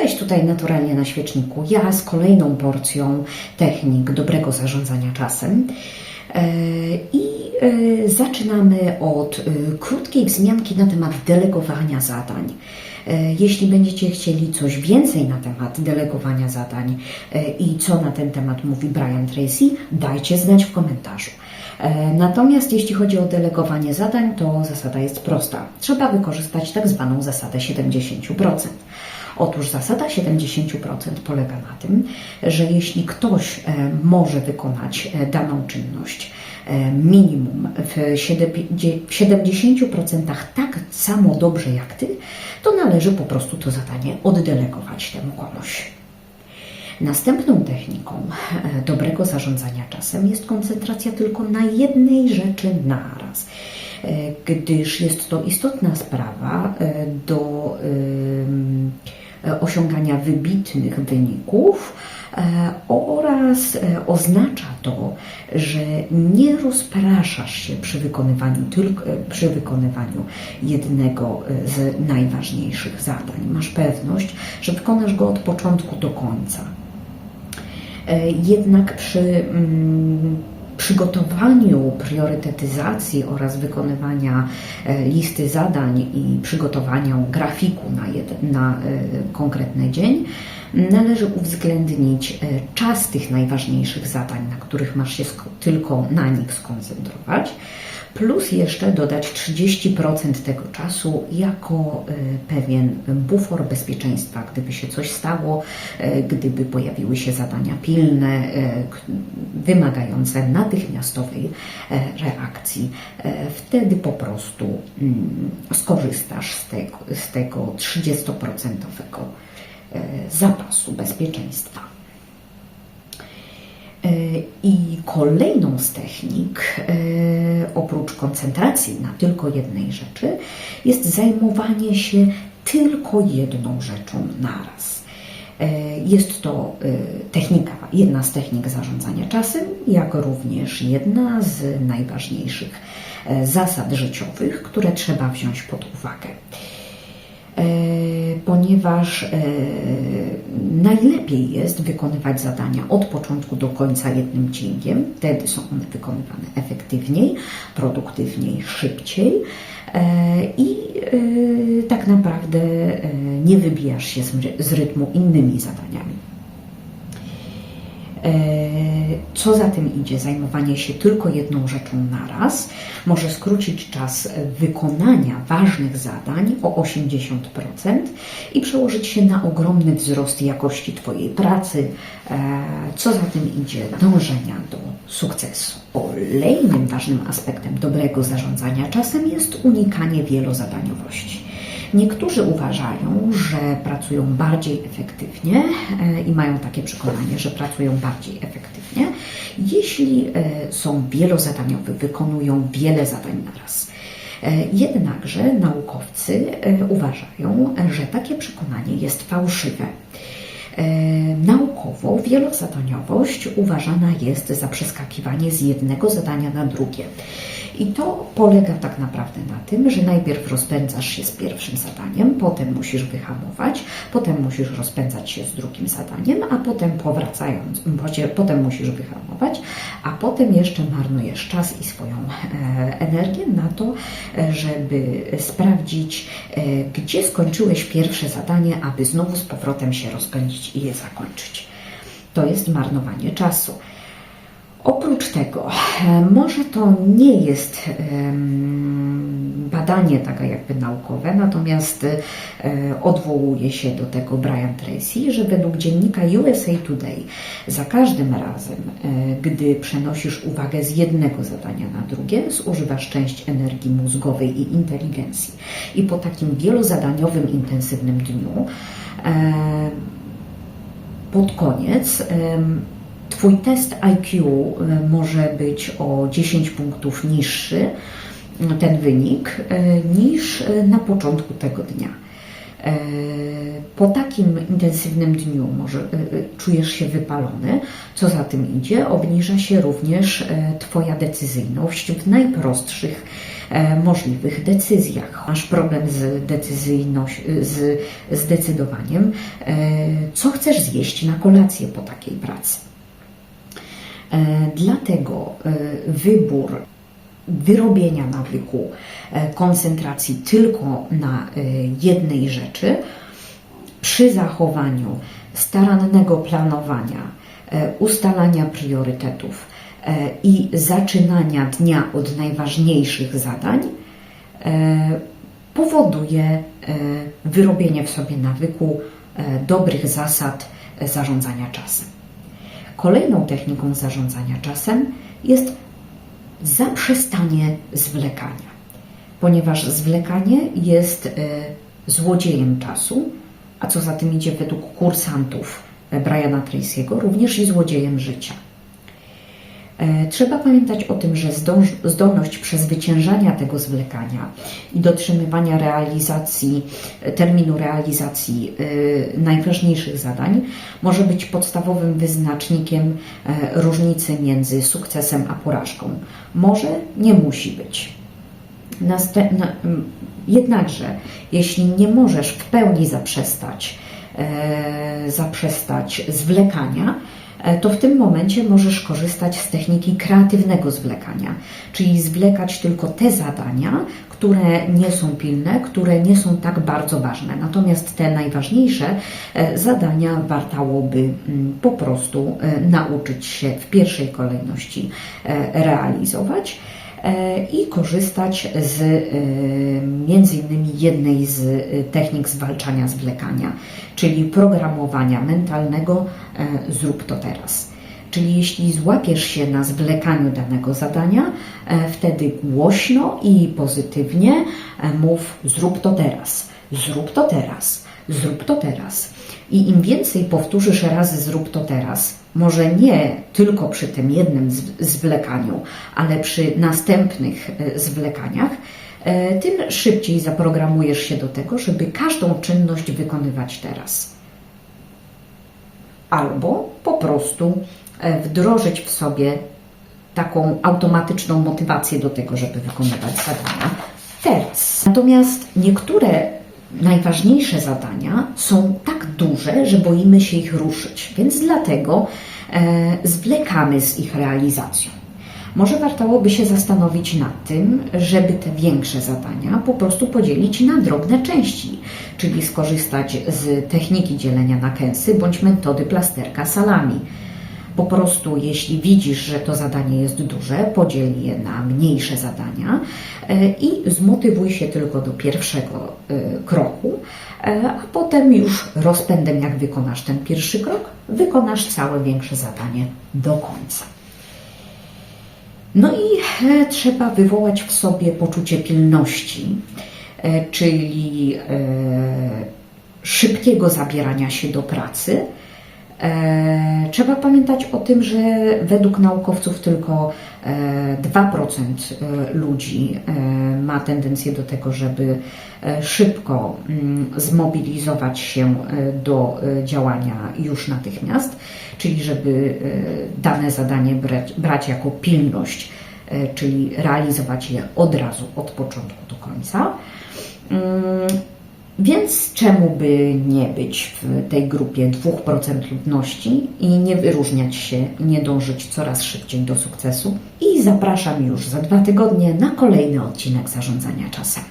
Cześć, tutaj naturalnie na świeczniku. Ja z kolejną porcją technik dobrego zarządzania czasem. E, I e, zaczynamy od e, krótkiej wzmianki na temat delegowania zadań. Jeśli będziecie chcieli coś więcej na temat delegowania zadań i co na ten temat mówi Brian Tracy, dajcie znać w komentarzu. Natomiast jeśli chodzi o delegowanie zadań, to zasada jest prosta. Trzeba wykorzystać tak zwaną zasadę 70%. Otóż zasada 70% polega na tym, że jeśli ktoś e, może wykonać e, daną czynność e, minimum w siedem- w 70% tak samo dobrze jak ty, to należy po prostu to zadanie oddelegować temu komuś. Następną techniką dobrego zarządzania czasem jest koncentracja tylko na jednej rzeczy naraz, gdyż jest to istotna sprawa do e, osiągania wybitnych wyników e, oraz e, oznacza to, że nie rozpraszasz się przy wykonywaniu, tylko, e, przy wykonywaniu jednego e, z najważniejszych zadań. Masz pewność, że wykonasz go od początku do końca. E, Jednak przy mm, przygotowaniu priorytetyzacji oraz wykonywania e, listy zadań i przygotowaniu grafiku na, jed, na e, konkretny dzień należy uwzględnić e, czas tych najważniejszych zadań, na których masz się tylko na nich skoncentrować plus jeszcze dodać 30% tego czasu jako e, pewien bufor bezpieczeństwa, gdyby się coś stało, e, gdyby pojawiły się zadania pilne, e, wymagające natychmiastowej reakcji. Wtedy po prostu mm, skorzystasz z tego, z tego 30% e, zapasu bezpieczeństwa. E, I kolejną z technik, e, oprócz koncentracji na tylko jednej rzeczy, jest zajmowanie się tylko jedną rzeczą naraz. E, Jest to technika, jedna z technik zarządzania czasem, jak również jedna z najważniejszych zasad życiowych, które trzeba wziąć pod uwagę ponieważ najlepiej jest wykonywać zadania od początku do końca jednym cięgiem. Wtedy są one wykonywane efektywniej, produktywniej, szybciej e, i e, tak naprawdę e, nie wybijasz się z, ry- z rytmu innymi zadaniami. Co za tym idzie, zajmowanie się tylko jedną rzeczą naraz może skrócić czas wykonania ważnych zadań o 80% i przełożyć się na ogromny wzrost jakości Twojej pracy, e, co za tym idzie, dążenia do sukcesu. Kolejnym ważnym aspektem dobrego zarządzania czasem jest unikanie wielozadaniowości. Niektórzy uważają, że pracują bardziej efektywnie e, i mają takie przekonanie, że pracują bardziej efektywnie, jeśli e, są wielozadaniowi, wykonują wiele zadań naraz. E, Jednakże naukowcy uważają, że takie przekonanie jest fałszywe. Naukowo wielozadaniowość uważana jest za przeskakiwanie z jednego zadania na drugie. I to polega tak naprawdę na tym, że najpierw rozpędzasz się z pierwszym zadaniem, potem musisz wyhamować, potem musisz rozpędzać się z drugim zadaniem, a potem powracając, potem musisz wyhamować, a potem jeszcze marnujesz czas i swoją e, energię na to, e, żeby sprawdzić, e, gdzie skończyłeś pierwsze zadanie, aby znowu z powrotem się rozpędzić i je zakończyć. To jest marnowanie czasu. Oprócz tego, e, może to nie jest badanie takie jakby naukowe, natomiast e, odwołuje się do tego Brian Tracy, że według dziennika USA Today za każdym razem, e, gdy przenosisz uwagę z jednego zadania na drugie, zużywasz część energii mózgowej i inteligencji. I po takim wielozadaniowym, intensywnym dniu pod koniec Twój test IQ e, może być o 10 punktów niższy, m, ten wynik, e, niż e, na początku tego dnia. Po takim intensywnym dniu może czujesz się wypalony, co za tym idzie, obniża się również Twoja decyzyjność w najprostszych możliwych decyzjach. Masz problem z decyzyjność, z zdecydowaniem, co chcesz zjeść na kolację po takiej pracy. E, Dlatego e, wybór wyrobienia nawyku e, koncentracji tylko na jednej rzeczy przy zachowaniu starannego planowania, ustalania priorytetów i zaczynania dnia od najważniejszych zadań powoduje wyrobienie w sobie nawyku dobrych zasad zarządzania czasem. Kolejną techniką zarządzania czasem jest zaprzestanie zwlekania, ponieważ zwlekanie jest e, złodziejem czasu, a co za tym idzie według kursantów e, Briana Tracy'ego, również i złodziejem życia. E, Trzeba pamiętać o tym, że zdolność przezwyciężania tego zwlekania i dotrzymywania realizacji, e, terminu realizacji e, najważniejszych zadań może być podstawowym wyznacznikiem różnicy między sukcesem a porażką. Może, nie musi być. Jednakże, jeśli nie możesz w pełni zaprzestać, zaprzestać zwlekania, to w tym momencie możesz korzystać z techniki kreatywnego zwlekania, czyli zwlekać tylko te zadania, które nie są pilne, które nie są tak bardzo ważne. Natomiast te najważniejsze e, zadania wartałoby mm, po prostu e, nauczyć się w pierwszej kolejności e, realizować e, i korzystać z e, między innymi jednej z e, technik zwalczania zwlekania, czyli programowania mentalnego e, zrób to teraz. Czyli jeśli złapiesz się na zwlekaniu danego zadania, e, wtedy głośno i pozytywnie e, mów zrób to teraz, zrób to teraz, zrób to teraz. I im więcej powtórzysz razy zrób to teraz, może nie tylko przy tym jednym zw- zwlekaniu, ale przy następnych e, zwlekaniach, e, tym szybciej zaprogramujesz się do tego, żeby każdą czynność wykonywać teraz albo po prostu e, wdrożyć w sobie taką automatyczną motywację do tego, żeby wykonywać zadania teraz. Natomiast niektóre najważniejsze zadania są tak duże, że boimy się ich ruszyć, więc dlatego e, zwlekamy z ich realizacją. Może wartałoby się zastanowić nad tym, żeby te większe zadania po prostu podzielić na drobne części, czyli skorzystać z techniki dzielenia na kęsy bądź metody plasterka salami. Po prostu, jeśli widzisz, że to zadanie jest duże, podziel je na mniejsze zadania e, i zmotywuj się tylko do pierwszego e, kroku, e, a potem już rozpędem, jak wykonasz ten pierwszy krok, wykonasz całe większe zadanie do końca. No i trzeba wywołać w sobie poczucie pilności, czyli szybkiego zabierania się do pracy. E, Trzeba pamiętać o tym, że według naukowców tylko e, 2% e, ludzi e, ma tendencję do tego, żeby szybko mm, zmobilizować się do działania już natychmiast, czyli żeby dane zadanie brać, brać jako pilność, czyli realizować je od razu, od początku do końca. Więc czemu by nie być w tej grupie 2% ludności i nie wyróżniać się, nie dążyć coraz szybciej do sukcesu? I zapraszam już za dwa tygodnie na kolejny odcinek zarządzania czasem.